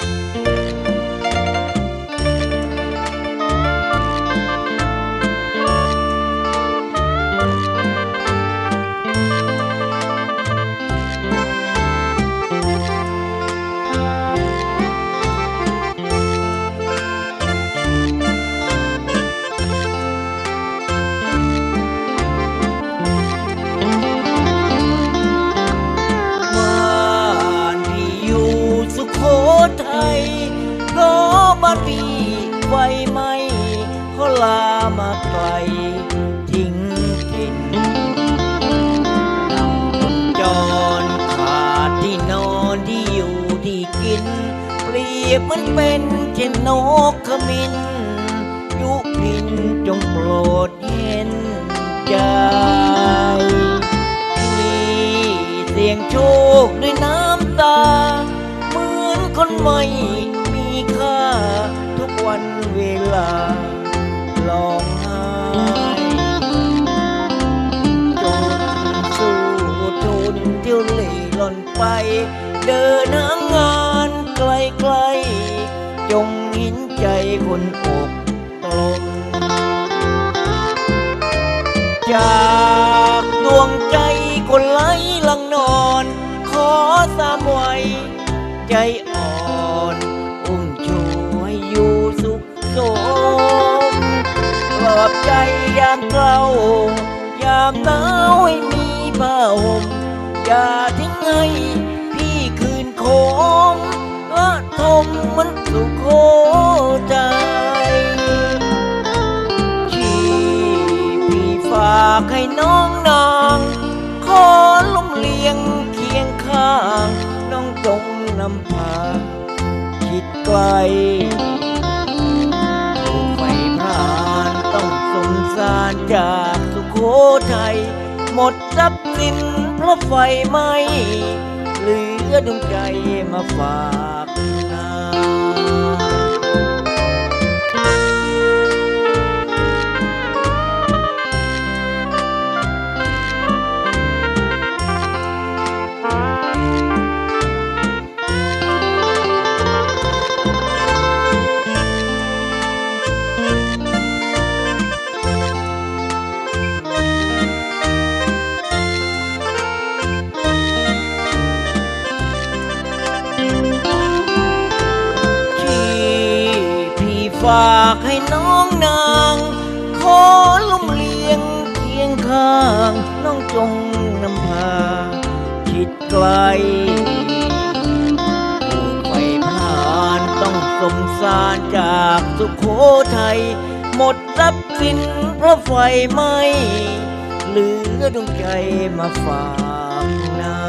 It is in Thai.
บ้ะบ้านพี่ไฟไหมเขาลามาไกลทิ้งถิ่นนำคนจรขาดที่นอนที่อยู่ที่กิน เปรียบเหมันเป็นเช่นนกขมินยุพินจงโปรดเห็นใจมีเสียงโชคด้วยน้ำตา เหมือนคนไม่ ไป เดินหางานไกลๆ จงเหินใจคนอกตกจากดวงใจคนไร้ลังนอน ขอสามไว้ใจอ่อนอุ้มชูให้อยู่สุขสมปลอบใจยามเกลายามหนาวให้มีผ้าห่มอย่าทิ้ง ให้พี่คืนโคมละทมมันสุโขใจ ที่พี่ฝากให้น้องนางขอลุ่มเลียงเคียงข้าง น้องจงนำพา คิดไกลถูกไฟพรานต้องสงสารจากสุโขทัย หมดทรัพย์สินเพราะไฟไหม้เหลือดวงใจมาฝากนา ฝากให้น้องนางขอลุ่มเลียงเคียงข้างน้องจงนำพาคิดไกลถูกไฟพลานต้องสมสารจากสุโขทัยหมดทรัพย์สินเพราะไฟไหม้เหลือดวงใจมาฝากนา